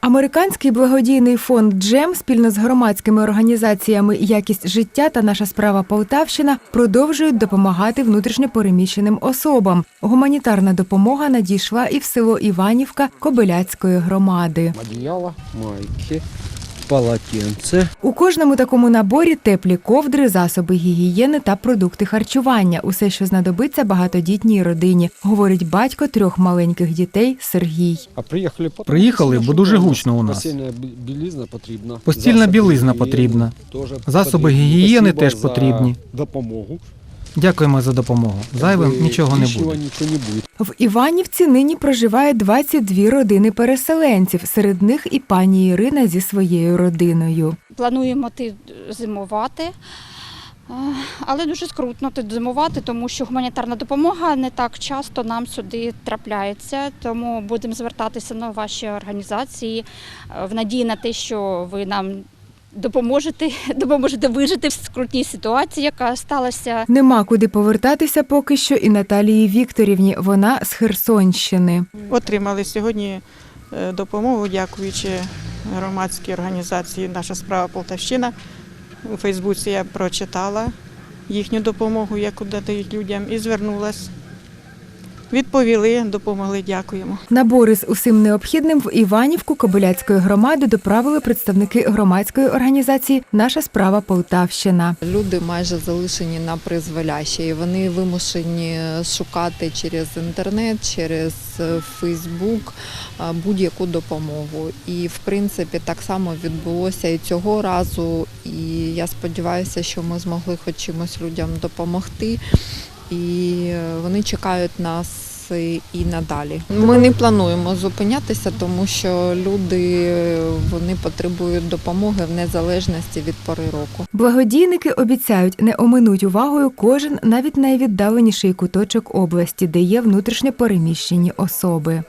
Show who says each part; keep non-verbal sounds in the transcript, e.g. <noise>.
Speaker 1: Американський благодійний фонд Джем спільно з громадськими організаціями Якість життя та наша справа Полтавщина продовжують допомагати внутрішньопереміщеним особам. Гуманітарна допомога надійшла і в село Іванівка Кобиляцької громади.
Speaker 2: Одіяла, майки, полотенце.
Speaker 1: У кожному такому наборі теплі ковдри, засоби гігієни та продукти харчування усе, що знадобиться багатодітній родині, говорить батько трьох маленьких дітей Сергій.
Speaker 2: А приїхали
Speaker 3: Приїхали, бо дуже гучно у нас.
Speaker 2: Постільна білизна потрібна.
Speaker 3: Постільна
Speaker 2: засоби
Speaker 3: білизна
Speaker 2: гігієни
Speaker 3: потрібна.
Speaker 2: теж
Speaker 3: Засоби
Speaker 2: потрібні.
Speaker 3: гігієни теж потрібні.
Speaker 2: Допомогу.
Speaker 3: Дякуємо за допомогу. Зайвим нічого не буде.
Speaker 1: В Іванівці нині проживає 22 родини переселенців. Серед них і пані Ірина зі своєю родиною.
Speaker 4: Плануємо ти зимувати. Е, Але дуже скрутно тут зимувати, тому що гуманітарна допомога не так часто нам сюди трапляється. Тому будемо звертатися на ваші організації е, в надії на те, що ви нам допоможете, <laughs> допоможете вижити в скрутній ситуації, яка сталася.
Speaker 1: Нема куди повертатися поки що і Наталії Вікторівні. Вона з Херсонщини.
Speaker 5: Отримали сьогодні е, допомогу, дякуючи громадській організації Наша справа Полтавщина. У Фейсбуці я прочитала їхню допомогу, яку дають людям, і звернулася. Відповіли, допомогли, дякуємо.
Speaker 1: Набори з усім необхідним в Іванівку Кобиляцької громади доправили представники громадської організації Наша справа Полтавщина.
Speaker 6: Люди майже залишені на призволяще, і вони вимушені шукати через інтернет, через Фейсбук будь-яку допомогу. І в принципі так само відбулося і цього разу. І я сподіваюся, що ми змогли хоч чимось людям допомогти. І е, вони чекають нас. І надалі ми не плануємо зупинятися, тому що люди вони потребують допомоги в незалежності від пори року.
Speaker 1: Благодійники обіцяють не оминуть увагою кожен навіть найвіддаленіший куточок області, де є внутрішньо переміщені особи.